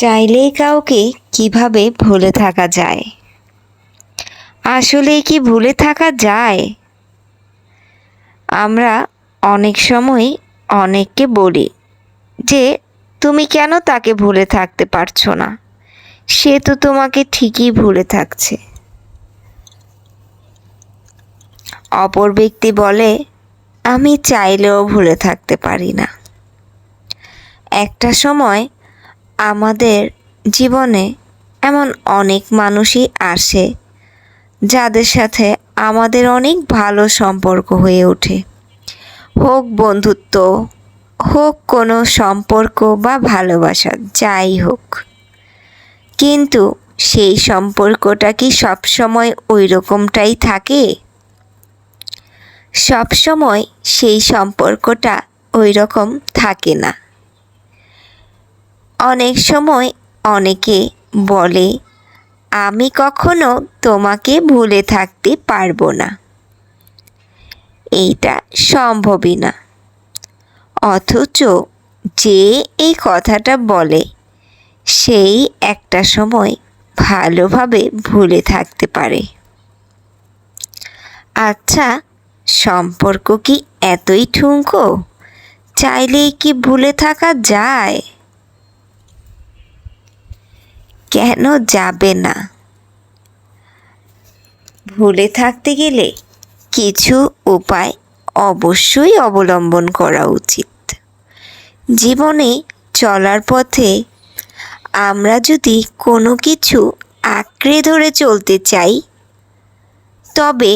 চাইলেই কাউকে কীভাবে ভুলে থাকা যায়? আসলে কি ভুলে থাকা যায়? আমরা অনেক সময় অনেককে বলি যে, তুমি কেন তাকে ভুলে থাকতে পারছ না? সে তো তোমাকে ঠিকই ভুলে থাকছে। অপর ব্যক্তি বলে, আমি চাইলেও ভুলে থাকতে পারি না। একটা সময় আমাদের জীবনে এমন অনেক মানুষই আসে, যাদের সাথে আমাদের অনেক ভালো সম্পর্ক হয়ে ওঠে। হোক বন্ধুত্ব, হোক কোনো সম্পর্ক বা ভালোবাসা, যাই হোক। কিন্তু সেই সম্পর্কটা কি সবসময় ওই রকমটাই থাকে? সবসময় সেই সম্পর্কটা ওই রকম থাকে না। অনেক সময় অনেকে বলে, আমি কখনো তোমাকে ভুলে থাকতে পারব না। এইটা সম্ভবই না। অথচ যে এই কথাটা বলে, সেই একটা সময় ভালোভাবে ভুলে থাকতে পারে। আচ্ছা সম্পর্ক কি এতই ঠুনকো? চাইলেই কি ভুলে থাকা যায়? কেন যাবে না? ভুলে থাকতে গেলে কিছু উপায় অবশ্যই অবলম্বন করা উচিত। জীবনে চলার পথে আমরা যদি কোনো কিছু আঁকড়ে ধরে চলতে চাই, তবে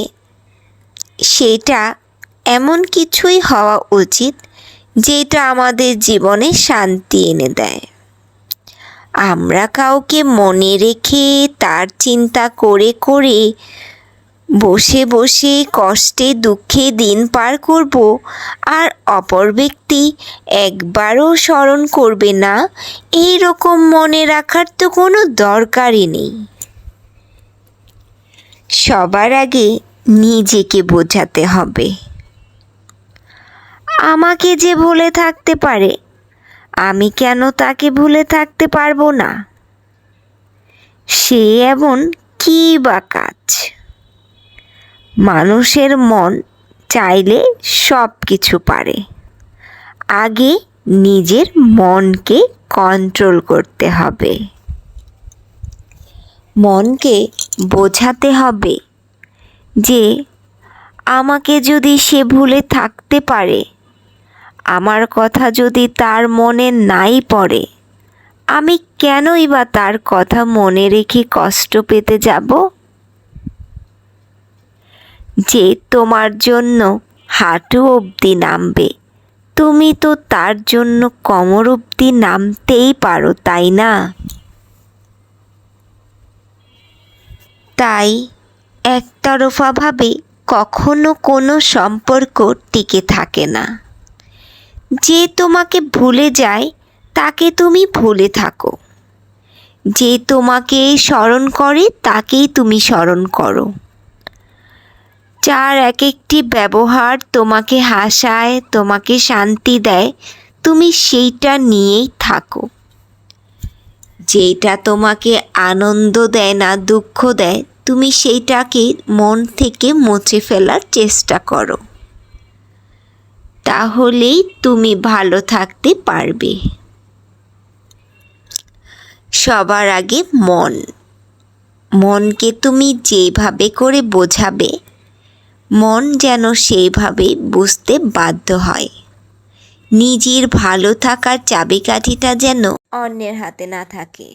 সেটা এমন কিছুই হওয়া উচিত যেটা আমাদের জীবনে শান্তি এনে দেয়। আমরা কাউকে মনে রেখে তার চিন্তা করে করে বসে বসে কষ্টে দুঃখে দিন পার করব, আর অপর ব্যক্তি একবারও স্মরণ করবে না এই রকম মনে রাখার তো কোনো দরকারই নেই। সবার আগে নিজেকে বোঝাতে হবে। আমাকে যে ভুলে থাকতে পারে আমি কেন তাকে ভুলে থাকতে পারব না? সে এমন কী বা কাজ? মানুষের মন চাইলে সব কিছু পারে। আগে নিজের মনকে কন্ট্রোল করতে হবে। মনকে বোঝাতে হবে যে আমাকে যদি সে ভুলে থাকতে পারে আমার কথা যদি তার মনে নাই পড়ে, আমি কেনই বা তার কথা মনে রেখে কষ্ট পেতে যাব? যে তোমার জন্য হাঁটু অবধি নামবে, তুমি তো তার জন্য কোমর অবধি নামতেই পারো, তাই না? তাই একতরফাভাবে কখনো কোনো সম্পর্ক টিকে থাকে না। যে তোমাকে ভুলে যায়, তাকে তুমি ভুলে থাকো। যে তোমাকে স্মরণ করে, তাকেই তুমি স্মরণ করো। যার এক একটি ব্যবহার তোমাকে হাসায়, তোমাকে শান্তি দেয়, তুমি সেইটা নিয়েই থাকো। যেটা তোমাকে আনন্দ দেয় না দুঃখ দেয়, তুমি সেইটাকে মন থেকে মুছে ফেলার চেষ্টা করো। তাহলেই তুমি ভালো থাকতে পারবে। সবার আগে মন। মনকে তুমি যেভাবে করে বোঝাবে, মন যেন সেইভাবে বুঝতে বাধ্য হয়। নিজের ভালো থাকার চাবিকাঠিটা যেন অন্যের হাতে না থাকে।